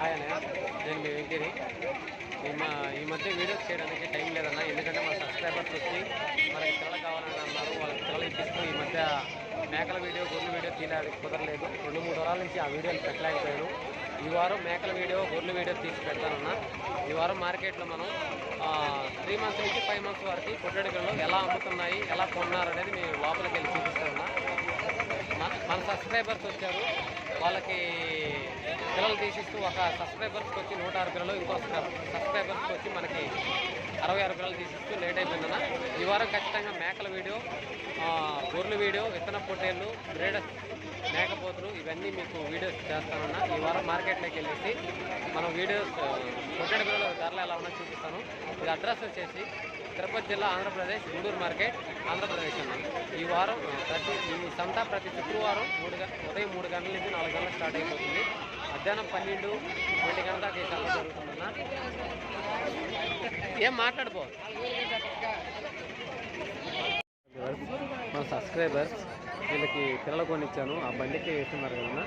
Hi నేను మీ వెంకీని. ఈ మా ఈ మధ్య వీడియోస్ చేయడానికి టైం లేదన్న ఎందుకంటే మా సబ్స్క్రైబర్స్ వచ్చి మనకి పిల్లలు కావాలని అన్నారు. వాళ్ళకి పిల్లలు ఇప్పిస్తూ ఈ మధ్య మేకల వీడియో గొర్రెల వీడియో తీయడానికి కుదరలేదు. రెండు మూడు వారాల నుంచి ఆ వీడియోలు పెట్టలేకపోయాను. ఈ వారం మేకల వీడియో గొర్రెల వీడియో తీసి పెడతానన్నా. ఈ వారం మార్కెట్లో మనం త్రీ మంత్స్ నుంచి ఫైవ్ మంత్స్ వరకు పొట్టడి ఎలా అమ్ముతున్నాయి ఎలా కొన్నారు అనేది లోపలికి వెళ్ళి చూపిస్తాం మన సబ్స్క్రైబర్స్ వచ్చారు. వాళ్ళకి పిల్లలు తీసిస్తూ ఒక సబ్స్క్రైబర్స్కి వచ్చి నూట ఆరు పిల్లలు ఇంకో సబ్స్క్రైబర్స్కి వచ్చి మనకి అరవై ఆరు పిల్లలు తీసిస్తూ లేట్ అయిపోయిందన్న. ఈ వారం ఖచ్చితంగా మేకల వీడియో గొర్రెల వీడియో విత్తన పొట్టేళ్ళు బ్రేడర్స్ మేకపోతులు ఇవన్నీ మీకు వీడియోస్ చేస్తానన్న. ఈ వారం మార్కెట్లోకి వెళ్ళేసి మనం వీడియోస్ ఆ, పొట్టేడు పిల్లల ధరలు ఎలా ఉన్నా చూపిస్తాను. ఇది అడ్రస్ వచ్చేసి తిరుపతి జిల్లా ఆంధ్రప్రదేశ్ గూడూరు మార్కెట్ ఆంధ్రప్రదేశ్ అన్న. ఈ వారం ప్రతి ఈ సంత ప్రతి శుక్రవారం మూడు ఉదయం మూడు గంటల నుంచి నాలుగు గంటలకు స్టార్ట్ అయిపోతుంది. మధ్యాహ్నం పన్నెండు ఒంటి గంటల సంత జరుగుతుందన్న. ఏం మాట్లాడిపో మన సబ్స్క్రైబర్స్ వీళ్ళకి పిల్లలు కొనిచ్చాను. ఆ బండికి వేస్తున్నారు కదన్నా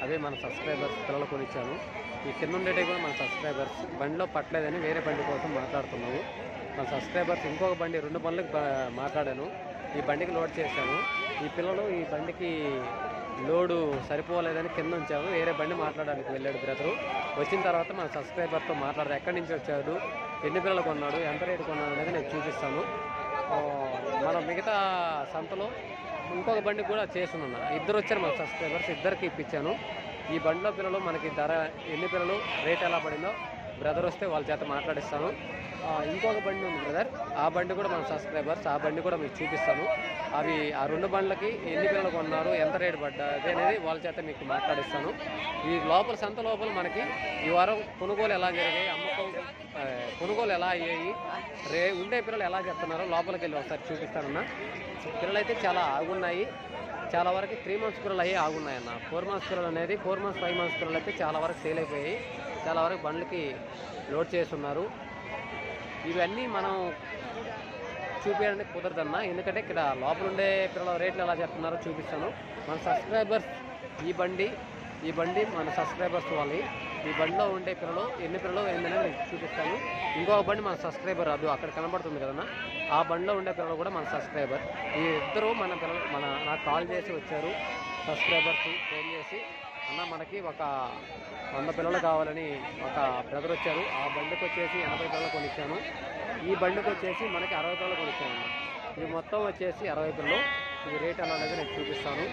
అదే మన సబ్స్క్రైబర్స్ పిల్లలు కొనిచ్చాను. ఈ కింద ఉండేటివి కూడా మన సబ్స్క్రైబర్స్. బండిలో పట్టలేదని వేరే బండి కోసం మాట్లాడుతున్నాము. మన సబ్స్క్రైబర్స్ ఇంకొక బండి రెండు బండ్లకు మాట్లాడాను. ఈ బండికి లోడ్ చేశాను. ఈ పిల్లలు ఈ బండికి లోడు సరిపోలేదని కింద ఉంచాము. వేరే బండి మాట్లాడడానికి వెళ్ళాడు బ్రదరు. వచ్చిన తర్వాత మన సబ్స్క్రైబర్తో మాట్లాడారు. ఎక్కడి నుంచి వచ్చాడు? ఎన్ని పిల్లలు కొన్నాడు? ఎంత రేటు కొన్నాడు అనేది నేను చూపిస్తాను. మనం మిగతా సంతలో ఇంకొక బండి కూడా చేస్తున్నాను. ఇద్దరు వచ్చారు మన సబ్స్క్రైబర్స్ ఇద్దరికి ఇప్పించాను. ఈ బండిలో పిల్లలు మనకి ధర ఎన్ని పిల్లలు రేట్ ఎలా పడిందో బ్రదర్ వస్తే వాళ్ళ చేత మాట్లాడిస్తాను. ఇంకొక బండి ఉంది బ్రదర్. ఆ బండి కూడా మన సబ్స్క్రైబర్స్ ఆ బండి కూడా మీకు చూపిస్తాను. అవి ఆ రెండు బండ్లకి ఎన్ని పిల్లలు కొన్నారు ఎంత రేటు పడ్డది అనేది వాళ్ళ చేత మీకు మాట్లాడిస్తాను. ఈ లోపల సంత లోపల మనకి ఈ వారం కొనుగోలు ఎలా జరిగాయి అమ్మకం కొనుగోలు ఎలా అయ్యాయి రే ఉండే పిల్లలు ఎలా చెప్తున్నారో లోపలికి వెళ్ళి ఒకసారి చూపిస్తానన్నా. పిల్లలు అయితే చాలా ఆగున్నాయి. చాలా వరకు త్రీ మంత్స్ పిల్లలు అయ్యి ఆగున్నాయి అన్న ఫోర్ మంత్స్ పిల్లలు అనేది ఫోర్ మంత్స్ ఫైవ్ మంత్స్ పిల్లలు అయితే చాలా వరకు సేల్ అయిపోయాయి. చాలా వరకు బండ్లకి లోడ్ చేస్తున్నారు ఇవన్నీ మనం చూపించడానికి కుదరదన్నా. ఎందుకంటే ఇక్కడ లోపల ఉండే పిల్లల రేట్లు ఎలా చెప్తున్నారో చూపిస్తాను. మన సబ్స్క్రైబర్స్ ఈ బండి ఈ బండి మన సబ్స్క్రైబర్స్ వాళ్ళవి ఈ బండిలో ఉండే పిల్లలు ఎన్ని పిల్లలు ఏందనేది నేను చూపిస్తాను. ఇంకొక బండి మన సబ్స్క్రైబర్ అది అక్కడ కనబడుతుంది కదన్నా. ఆ బండిలో ఉండే పిల్లలు కూడా మన సబ్స్క్రైబర్. ఈ ఇద్దరు మన పిల్లలు మన నాకు కాల్ చేసి వచ్చారు సబ్స్క్రైబర్స్ ఫోన్ చేసి. అన్న మనకి ఒక వంద పిల్లలు కావాలని ఒక బ్రదర్ వచ్చారు. ఆ బండికి వచ్చేసి ఎనభై పిల్లలు కొనిచ్చాను. ఈ బండికి వచ్చేసి మనకి అరవై పిల్లలు కొనిచ్చాను. ఇవి మొత్తం వచ్చేసి అరవై పిల్లలు. ఇది రేట్ ఎలా అనేది నేను చూపిస్తాను.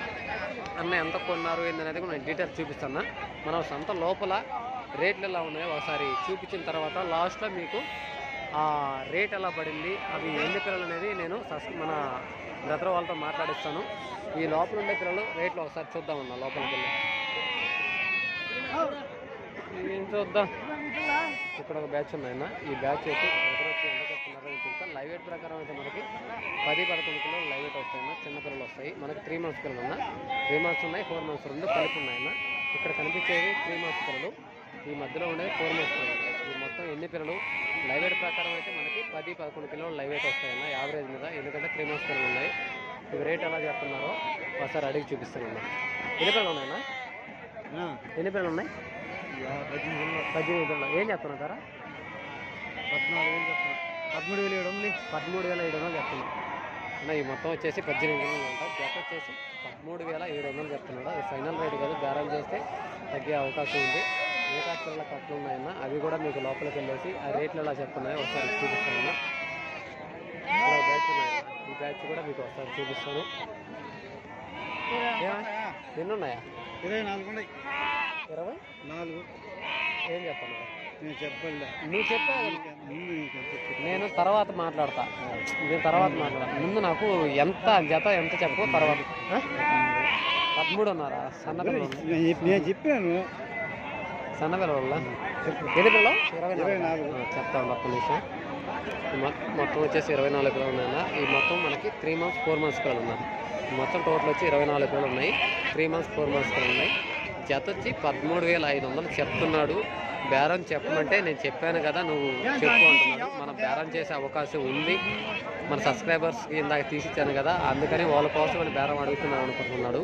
అన్న ఎంత కొన్నారు ఏందనేది కూడా నేను డీటెయిల్స్ చూపిస్తాను. మనం సొంత లోపల రేట్లు ఎలా ఉన్నాయో ఒకసారి చూపించిన తర్వాత లాస్ట్లో మీకు ఆ రేట్ ఎలా పడింది అవి ఎన్ని పిల్లలు అనేది నేను సస్ మన బ్రదర్ వాళ్ళతో మాట్లాడిస్తాను. ఈ లోపల ఉండే పిల్లలు రేట్లు ఒకసారి చూద్దామన్నా లోపలికి వెళ్ళి. ఏం చూద్దాం. ఇక్కడ ఒక బ్యాచ్ ఉన్నాయన్న ఈ బ్యాచ్ అయితే బ్రదర్ లైవ్ వెయిట్ ప్రకారం అయితే మనకి పది పదకొండు కిలోలు లైవ్ వెయిట్ వస్తాయన్న. చిన్న పిల్లలు వస్తాయి. మనకి త్రీ మంత్స్ పిల్లలు ఉన్నా. త్రీ మంత్స్ ఉన్నాయి ఫోర్ మంత్స్ రెండు కలిపి ఉన్నాయన్న. ఇక్కడ కనిపించేవి త్రీ మంత్స్ పిల్లలు. ఈ మధ్యలో ఉండేది ఫోర్ మంత్స్ పిల్లలు. ఈ మొత్తం ఎన్ని పిల్లలు? లైవ్ వెయిట్ ప్రకారం అయితే మనకి పది పదకొండు కిలోలు లైవ్ వెయిట్ వస్తాయన్న యావరేజ్ మీద. ఎందుకంటే త్రీ మంత్స్ పిల్లలు ఉన్నాయి. ఇవి రేట్ ఎలా చెప్తున్నారో ఒకసారి అడిగి చూపిస్తాను ఎన్ని పిల్లలు ఉన్నాయన్నా? ఎన్ని పిల్లలు ఉన్నాయి? పద్దెనిమిది పిల్లలు. ఏం చెప్తున్నా సారా? పద్నాలుగు వేలు చెప్తున్నా పదమూడు వేలు ఏడు వందలు పదమూడు వేల ఏడు వందలు చెప్తున్నా అన్న ఈ మొత్తం వచ్చేసి పద్దెనిమిది వందలు అంట. జత వచ్చేసి పదమూడు వేల ఏడు వందలు చెప్తున్నాడు అది ఫైనల్ రేట్ కాదు బేరం చేస్తే తగ్గే అవకాశం ఉంది. ఏ కాస్ట్ల కట్లు ఉన్నాయన్న అవి కూడా మీకు లోపలికి వెళ్ళేసి ఆ రేట్లు ఎలా చెప్తున్నాయో ఒకసారి ఒక బ్యాచ్ ఉన్నాయన్న ఈ బ్యాచ్ కూడా మీకు ఒకసారి చూపిస్తాను. ఏమా? ఇరవై నాలుగు ఉన్నాయి. ఇరవై? నాలుగు. ఏం చెప్తున్నా నేను చెప్పలే. నువ్వు చెప్పావు. నేను తర్వాత మాట్లాడతా. నేను తర్వాత మాట్లాడతా. ముందు నాకు ఎంత జత ఎంత చెప్పు తర్వాత? పదమూడు ఉన్నారా సన్న నేను చెప్పి- నేను చెప్పాను. సన్న పిల్లల ఎన్ని పిల్లలు? ఇరవై ఇరవై నాలుగు. చెప్తాను ఒక్క నిమిషం. మొత్తం వచ్చేసి ఇరవై నాలుగు పిల్లలు ఉన్నాయన్న. ఈ మొత్తం మనకి త్రీ మంత్స్ ఫోర్ మంత్స్ పిల్లలు ఉన్నారు. మొత్తం టోటల్ వచ్చి ఇరవై నాలుగు పిల్లలు ఉన్నాయి. త్రీ మంత్స్ ఫోర్ మంత్స్ ఉన్నాయి. జత వచ్చి పదమూడు వేల ఐదు వందలు చెప్తున్నాడు. బేరం చెప్పమంటే నేను చెప్పాను కదా నువ్వు చెప్పు అంటున్నాడు. మన బేరం చేసే అవకాశం ఉంది. మన సబ్స్క్రైబర్స్ ఇందాక తీసిచ్చాను కదా అందుకని వాళ్ళ కోసం నేను బేరం అడుగుతున్నాను అనుకుంటున్నాడు.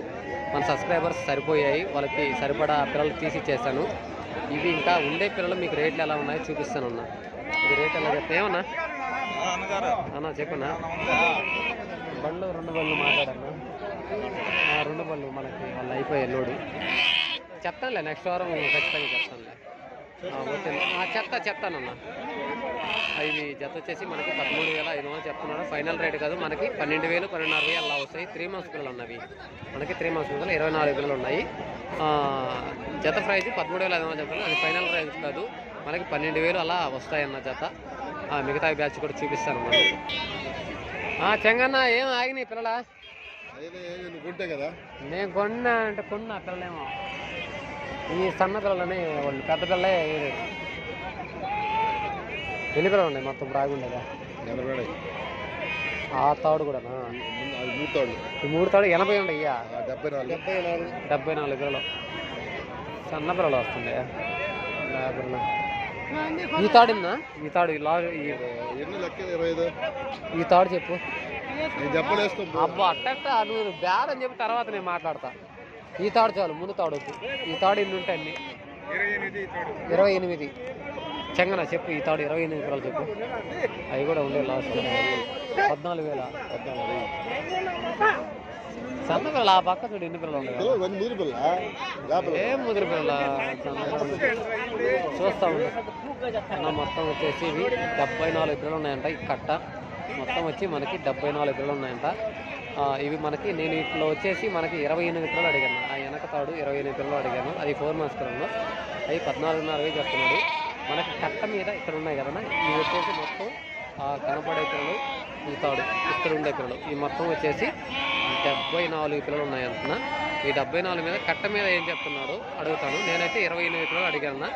మన సబ్స్క్రైబర్స్ సరిపోయాయి వాళ్ళకి సరిపడా పిల్లలు తీసిచ్చేసాను ఇవి ఇంకా ఉండే పిల్లలు మీకు రేట్లు ఎలా ఉన్నాయో చూపిస్తానన్నా. ఇది రేట్ ఎలా చెప్తా ఏమన్నా? అన్నా చెప్పన్నా. బళ్ళు రెండు బళ్ళు మాట్లాడన్నా. రెండు బళ్ళు మనకి వాళ్ళు అయిపోయాయి లోడు. చెప్తానులే నెక్స్ట్ వారం ఖచ్చితంగా చెప్తానులే. చెత్త ఓకే. చెప్తానన్నా. ఇది జత వచ్చేసి మనకి పదమూడు వేల ఐదు వందలు చెప్తున్నాడు. ఫైనల్ రేట్ కాదు మనకి పన్నెండు వేలు పన్నెండున్నర వేలు అలా వస్తాయి. త్రీ మంత్స్ పిల్లలు ఉన్నవి. మనకి త్రీ మంత్స్ పిల్లలు ఇరవై నాలుగు పిల్లలు ఉన్నాయి. జత ప్రైజ్ పదమూడు వేల ఐదు వందలు చెప్తాను అది ఫైనల్ ప్రైజ్ కాదు మనకి పన్నెండు వేలు అలా వస్తాయన్న జత. ఆ, మిగతా బ్యాచ్ కూడా చూపిస్తాను మనం చెంగన్న ఏం ఆగినాయి పిల్లల గుంటే కదా. నేను కొన్నా అంటే కొన్నా పిల్లలేమో. ఈ సన్న పిల్లలని వాళ్ళు పెద్ద పిల్లలే. ఎన్ని పిల్లలు ఉన్నాయి మొత్తం ఎనభై ఆ తాడు కూడా ఈ మూడు తాడు ఎనభై ఉండయ్యా? డెబ్బై నాలుగు. డెబ్బై నాలుగు. డెబ్బై నాలుగు పిల్లలు. సన్న పిల్లలు వస్తుండే. ఈ తాడున్నా ఈ తాడు ఈ తాడు చెప్పు. అబ్బా అట్టట్ట నువ్వు బ్యాడ్ అని చెప్పి తర్వాత నేను మాట్లాడతా. ఈ తాడు చాలు ముందు తాడు ఈ తాడు ఎన్ని ఉంటాయి అన్ని? ఇరవై ఎనిమిది చెంగన చెప్పు ఈ తాడు ఇరవై ఎనిమిది పిల్లలు చెప్పు. అవి కూడా ఉండే లాస్ట్. పద్నాలుగు వేల. సన్న ఆ పక్క చూడు ఎన్ని పిల్లలు ఉన్నాయి ముదిరి పిల్ల ఏం ముదిరి చూస్తా ఉన్నా మొత్తం వచ్చేసి ఇవి డెబ్బై నాలుగు పిల్లలు ఉన్నాయంట. ఈ కట్ట మొత్తం వచ్చి మనకి డెబ్బై నాలుగు పిల్లలు ఉన్నాయంట. ఇవి మనకి నేను ఇట్లా వచ్చేసి మనకి ఇరవై ఎనిమిది పిల్లలు అడిగాను. ఆ వెనక తాడు ఇరవై ఎనిమిది పిల్లలు అడిగాను. అది ఫోర్ మంత్స్ పిల్లలు అవి పద్నాలుగున్నర వేలు చెప్తున్నాడు. మనకి కట్ట మీద ఇక్కడ ఉన్నాయి కదన్నా. ఇవి వచ్చేసి మొత్తం కనపడే పిల్లలు. ఈ తాడు ఇక్కడ ఉండే పిల్లలు. ఈ మొత్తం వచ్చేసి డెబ్బై నాలుగు పిల్లలు ఉన్నాయి అంటున్నా. ఈ డెబ్బై నాలుగు మీద కట్ట మీద ఏం చెప్తున్నాడు అడుగుతాను. నేనైతే ఇరవై ఎనిమిది పిల్లలు అడిగాను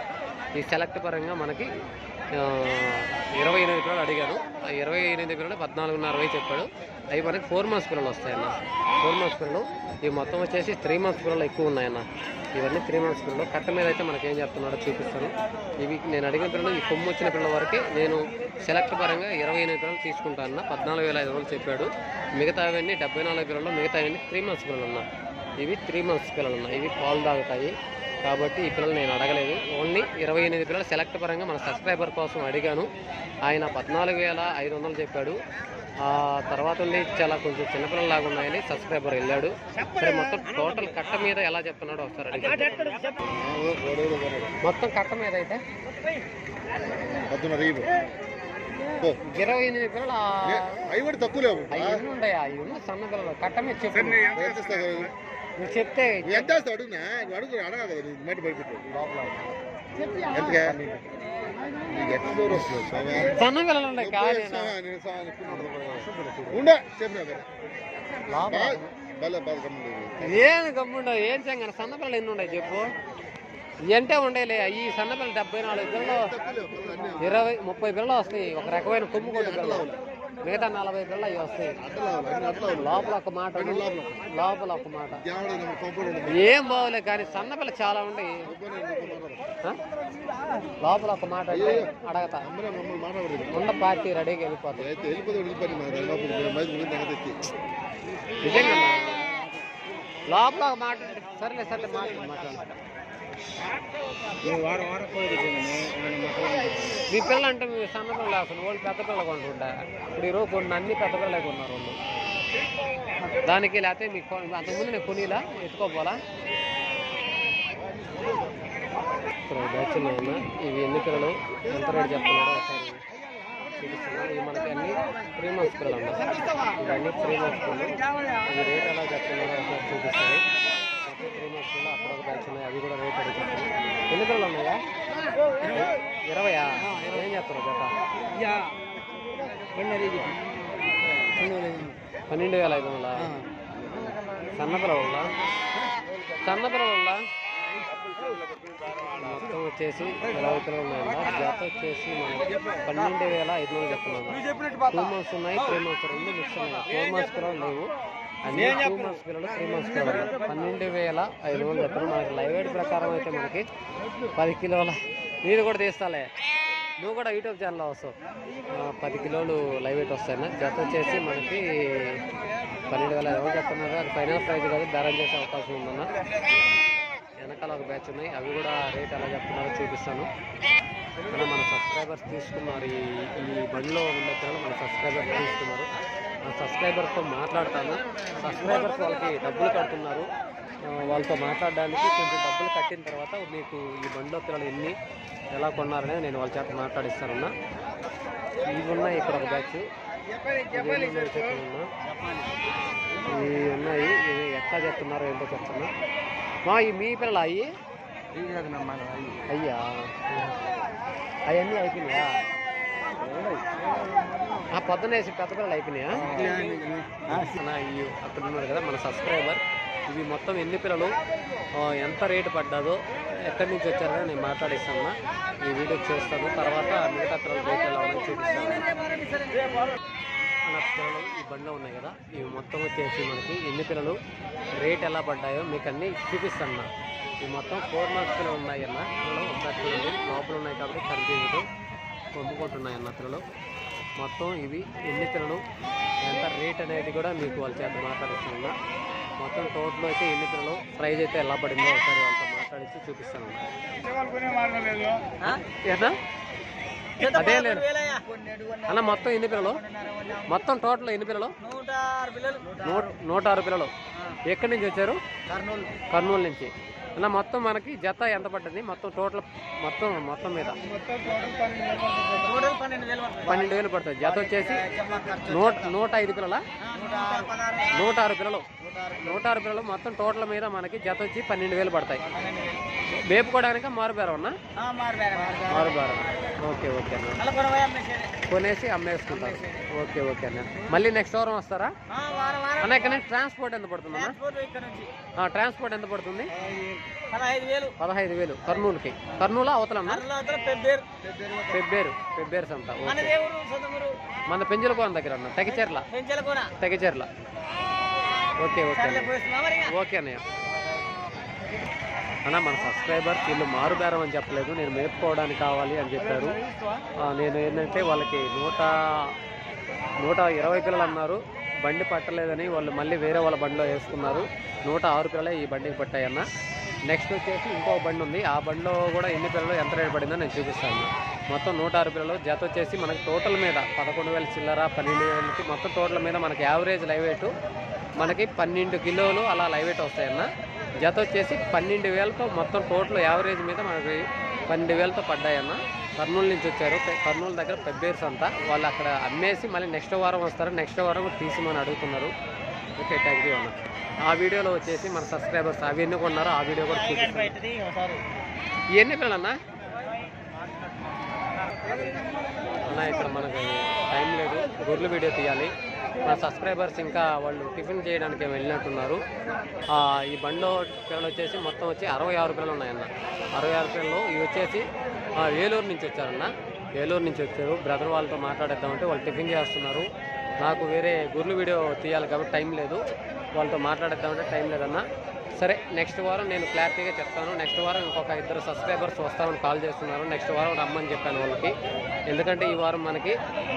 ఈ సెలెక్ట్ పరంగా మనకి ఇరవై ఎనిమిది పిల్లలు అడిగాను ఆ ఇరవై ఎనిమిది పిల్లలు పద్నాలుగున్నర వేలు చెప్పాడు. అవి మనకి ఫోర్ మంత్స్ పిల్లలు వస్తాయన్న. ఫోర్ మంత్స్ పిల్లలు. ఇవి మొత్తం వచ్చేసి త్రీ మంత్స్ పిల్లలు ఎక్కువ ఉన్నాయన్న. ఇవన్నీ త్రీ మంత్స్ పిల్లలు. కట్ట మీద అయితే మనకి ఏం చెప్తున్నాడో చూపిస్తాను. ఇవి నేను అడిగిన పిల్లలు ఈ కొమ్ము వచ్చిన పిల్లల వరకే నేను సెలెక్ట్ పరంగా ఇరవై ఎనిమిది పిల్లలు తీసుకుంటానన్న. పద్నాలుగు వేల ఐదు వందలు చెప్పాడు. మిగతావన్నీ డెబ్బై నాలుగు పిల్లలు మిగతావన్నీ త్రీ మంత్స్ పిల్లలు ఉన్నా ఇవి త్రీ మంత్స్ పిల్లలు ఉన్నాయి ఇవి పాలు తాగుతాయి. కాబట్టి ఈ పిల్లలు నేను అడగలేదు. ఓన్లీ ఇరవై ఎనిమిది పిల్లలు సెలెక్ట్ పరంగా మన సబ్స్క్రైబర్ కోసం అడిగాను. ఆయన పద్నాలుగు వేల ఐదు వందలు చెప్పాడు. ఆ తర్వాత ఉండి చాలా కొంచెం చిన్నపిల్లలు లాగా ఉన్నాయని సబ్స్క్రైబర్ వెళ్ళాడు. సరే మొత్తం టోటల్ కట్ట మీద ఎలా చెప్తున్నాడో ఒకసారి మొత్తం కట్ట మీద అయితే? ఇరవై ఎనిమిది పిల్లలు ఆ- అవి కూడా తక్కువ లేవు. అవి ఎన్ని ఉన్నాయా ఉన్న సన్న పిల్లలు. కట్ట మీద చెప్పు. ఎంత ఇస్తావు కదా? నువ్వు చెప్తే ఎంత అడుగునా? అడుగు అడగా కదా నువ్వు మాట భయపెట్టు ఎంతగా ఎట్లా దూరం వస్తుంది? సన్న ఉండే చెప్పినా. ఏం గమ్ముండవు ఏం చెంగన సన్న పిల్లలు ఎన్ని ఉన్నాయి చెప్పు? ఎంటే ఉండేలే ఈ సన్న పిల్లలు డెబ్బై నాలుగు పిల్లలు ఇరవై ముప్పై పిల్లలు వస్తాయి ఒక రకమైన కొమ్ము కొట్టు పిల్లలు. మిగతా నలభై కల్లా అవి వస్తాయి. లోపల ఒక మాట లోపల ఒక మాట. ఏం బాగోలే కానీ సన్నపిల్ల చాలా ఉండి లోపల ఒక మాట అంటే అడగతా. ఉన్న మమ్మల్ని పార్టీ రెడీగా వెళ్ళిపోతాయి అయితే మా నిజంగా లోపల ఒక మాట సరే సర్లే సర్లే మాట మాట్లాడు. మీ పిల్లలు అంటే మీ సన్న పిల్లలు అసలు వాళ్ళు పెద్ద పిల్లలు కొంటుంటా ఇప్పుడు ఈరోజు కొన్ని అన్ని పెద్ద పిల్లలే కొన్నారు వాళ్ళు. దానికి లేకపోతే మీకు అంతకుముందు నేను కొనిలా? ఎత్తుకోపోలా? బ్యాచ్లు ఉన్నా ఇవి ఎన్ని పిల్లలు? ఎంత రేటు చెప్తున్నాడో ఒకసారి చూపిస్తున్నాను. ఇవి మనకి అన్ని త్రీ మంత్స్ పిల్లలు ఇవన్నీ త్రీ మంత్స్ పిల్లలు ఇవి రేట్ ఎలా చెప్తున్నాడో ఒకసారి చూపిస్తాను. పిల్లలు అక్కడ ఒక బ్యాచ్ ఉన్నాయి అవి కూడా రేట్ అడుగుతాను ఎన్ని ఉన్నాయా? ఇరవయా? ఏం చేస్తారు జత? పన్నెండు వేల ఐదు వందల. సన్న పిల్లల సన్న పిల్లల మొత్తం వచ్చేసి ఇరవై పిల్లలు ఉన్నాయన్న జత వచ్చేసి మనకి పన్నెండు వేల ఐదు వందలు చెప్తున్నాను. టూ మంత్స్ ఉన్నాయి త్రీ మంత్స్ రెండు మిక్స్ ఉన్నాయి. ఫోర్ మంత్స్ పిల్లలు లేవు. టూ మంత్స్ పిల్లలు త్రీ మంత్స్ పిల్లలు ఉన్నాయి. పన్నెండు వేల ఐదు వందలు చెప్తున్నాను మనకి లైవ్ వెయిట్ ప్రకారం అయితే మనకి పది కిలోల నేను కూడా తీస్తాలే. నువ్వు కూడా యూట్యూబ్ ఛానల్లో వస్తావు. పది కిలోలు లైవ్ వెయిట్ వస్తాయన్న. జత వచ్చేసి మనకి పన్నెండు వేల ఐదు వందలు చెప్తున్నారు. అది ఫైనల్ ప్రైజ్ కాదు బేరం చేసే అవకాశం ఉందన్న. వెనకాల ఒక బ్యాచ్ ఉన్నాయి. అవి కూడా రేట్ ఎలా చెప్తున్నారో చూపిస్తాను. మన సబ్స్క్రైబర్స్ తీసుకున్నారు ఈ ఈ బండిలో పిల్లలు మన సబ్స్క్రైబర్స్ తీసుకున్నారు. సబ్స్క్రైబర్స్తో మాట్లాడతాను. సబ్స్క్రైబర్స్ వాళ్ళకి డబ్బులు కడుతున్నారు. వాళ్ళతో మాట్లాడడానికి కొంచెం డబ్బులు కట్టిన తర్వాత మీకు ఈ బండిలో పిల్లలు ఎన్ని ఎలా కొన్నారనే నేను వాళ్ళ చేత మాట్లాడిస్తానన్నా. ఇవి ఉన్నాయి ఇక్కడ ఒక బ్యాచ్. ఇవి ఉన్నాయి. ఇవి ఎట్లా చెప్తున్నారో ఏంటో చెప్తున్నా. మా ఈ మీ పిల్లలు అయ్యి. అయ్యా. అవన్నీ అయిపోయినాయా? ఆ పొద్దున వేసి పెద్ద పిల్లలు అయిపోయినాయా? అక్కడ ఉన్నారు కదా మన సబ్స్క్రైబర్. ఇవి మొత్తం ఎన్ని పిల్లలు? ఎంత రేటు పడ్డాదో ఎక్కడి నుంచి వచ్చారో నేను మాట్లాడిస్తాను ఈ వీడియో చేస్తాను. తర్వాత మిగతా పిల్లలు రేట్ ఎలా ఉందో చూపిస్తాను అన్న. పిల్లలు ఈ బండిలో ఉన్నాయి కదా. ఇవి మొత్తం వచ్చేసి మనకి ఎన్ని పిల్లలు రేట్ ఎలా పడ్డాయో మీకు అన్నీ చూపిస్తాను అన్న. ఇవి మొత్తం ఫోర్ మార్క్స్ పిల్లలు ఉన్నాయి అన్న. పిల్లలు ఒకసారి లోపల ఉన్నాయి కాబట్టి కనిపించదు. పంపుకుంటున్నాయి అన్న పిల్లలు మొత్తం ఇవి ఎన్ని పిల్లలు ఎంత రేట్ అనేది కూడా మీకు వాళ్ళ చేత మాట్లాడిస్తాను అన్న. మొత్తం టోటల్ అయితే ఎన్ని పిల్లలు ప్రైజ్ అయితే ఎలా పడిందో ఒకసారి వాళ్ళతో మాట్లాడించి చూపిస్తాను. అదే లేదు. అన్న మొత్తం ఎన్ని పిల్లలు మొత్తం టోటల్ ఎన్ని పిల్లలు. నూట ఆరు పిల్లలు. ఎక్కడి నుంచి వచ్చారు? కర్నూలు. కర్నూలు నుంచి. అన్న మొత్తం మనకి జత ఎంత పడ్డది? మొత్తం టోటల్ మొత్తం మొత్తం మీద? పన్నెండు వేలు పడుతుంది. జత వచ్చేసి నూట నూట ఐదు పిల్లల నూట ఆరు పిల్లలు నూట ఆరు పిల్లలు మొత్తం టోటల్ మీద మనకి జత వచ్చి పన్నెండు వేలు పడతాయి. వేపుకోవడానికి మారుబేరం అన్న ఆ, మారిపోయారు మారిపోయారు మారుబేరం. ఓకే ఓకే అన్న. కొనేసి అమ్మేసుకుంటారు. ఓకే ఓకే అన్న. మళ్ళీ నెక్స్ట్ వారం వస్తారా? ఆ, వారం వారం. అన్న ఇక్కడ నుంచి ట్రాన్స్పోర్ట్ ఎంత పడుతుంది అన్న? ట్రాన్స్పోర్ట్ ఇక్కడ నుంచి. ఆ, ట్రాన్స్పోర్ట్ ఎంత పడుతుంది? పదహైదు వేలు. కర్నూలుకి. కర్నూలు అవతలన్నా అవతల పెబ్బేరు. పెబ్బేరు సంత. మన పెంజలకోన దగ్గర అన్న Tegacherla. Tegacherla. Okay okay. Okay అన్నయ్య. అన్న మన సబ్స్క్రైబర్స్ వీళ్ళు మారుబేరం అని చెప్పలేదు. నేను మేపుకోవడానికి కావాలి అని చెప్పారు. నేను ఏంటంటే వాళ్ళకి నూట నూట ఇరవై పిల్లలు అన్నారు. బండి పట్టలేదని వాళ్ళు మళ్ళీ వేరే వాళ్ళ బండిలో వేసుకున్నారు. నూట ఆరు పిల్లలే ఈ బండికి పట్టాయన్న. నెక్స్ట్ వచ్చేసి ఇంకో బండి ఉంది. ఆ బండిలో కూడా ఎన్ని పిల్లలు ఎంత రేటు పడిందో నేను చూపిస్తాను. మొత్తం నూట ఆరు పిల్లలు జత వచ్చేసి మనకి టోటల్ మీద పదకొండు వేల చిల్లర పన్నెండు వేలకి మొత్తం టోటల్ మీద మనకి యావరేజ్ లైవ్ వెయిట్ మనకి పన్నెండు కిలోలు అలా లైవ్ వెయిట్ వస్తాయన్న. జత వచ్చేసి పన్నెండు వేలతో మొత్తం టోటల్ యావరేజ్ మీద మనకి పన్నెండు వేలతో పడ్డాయన్న. కర్నూలు నుంచి వచ్చారు. కర్నూలు దగ్గర పెబ్బేర్స్ అంతా. వాళ్ళు అక్కడ అమ్మేసి మళ్ళీ నెక్స్ట్ వారం వస్తారు. నెక్స్ట్ వారం కూడా తీసిమని అడుగుతున్నారు. ఓకే థ్యాంక్ యూ అన్న. ఆ వీడియోలో వచ్చేసి మన సబ్స్క్రైబర్స్ అవి ఎన్ని కొన్నారో ఆ వీడియో కూడా ఇవన్నీ పిల్లలన్నా అన్న ఇక్కడ మనకి టైం లేదు. గొర్రెలు వీడియో తీయాలి. మన సబ్స్క్రైబర్స్ ఇంకా వాళ్ళు టిఫిన్ చేయడానికి వెళ్ళినట్టున్నారు. ఈ బండిలో పిల్లలు వచ్చేసి మొత్తం వచ్చి అరవై ఆరు పిల్లలు ఉన్నాయన్న. అరవై ఆరు పిల్లలు ఇవి వచ్చేసి ఏలూరు నుంచి వచ్చారన్న. ఏలూరు నుంచి వచ్చారు. బ్రదర్ వాళ్ళతో మాట్లాడేద్దామంటే వాళ్ళు టిఫిన్ చేస్తున్నారు. నాకు వేరే గుర్లు వీడియో తీయాలి కాబట్టి టైం లేదు. వాళ్ళతో మాట్లాడేద్దామంటే టైం లేదన్నా. సరే నెక్స్ట్ వారం నేను క్లారిటీగా చెప్తాను. నెక్స్ట్ వారం ఇంకొక ఇద్దరు సబ్స్క్రైబర్స్ వస్తామని కాల్ చేస్తున్నారు. నెక్స్ట్ వారం రమ్మని చెప్పాను వాళ్ళకి. ఎందుకంటే ఈ వారం మనకి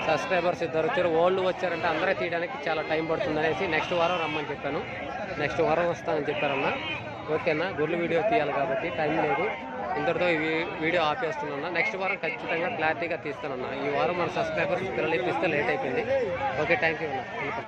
సబ్స్క్రైబర్స్ ఇద్దరు వచ్చారు. ఓల్డ్ వచ్చారంటే అందరే తీయడానికి చాలా టైం పడుతుంది అనేసి నెక్స్ట్ వారం రమ్మని చెప్పాను. నెక్స్ట్ వారం వస్తానని చెప్పారన్న. ఓకేనా గుర్లు వీడియో తీయాలి కాబట్టి టైం లేదు. ఇంతటితో ఈ వీడియో ఆపేస్తున్నా నెక్స్ట్ వారం ఖచ్చితంగా క్లారిటీగా తీస్తానన్నా. ఈ వారం మన సబ్స్క్రైబర్స్ పిల్లలు ఇప్పిస్తే లేట్ అయిపోయింది. ఓకే థ్యాంక్ యూ అన్న.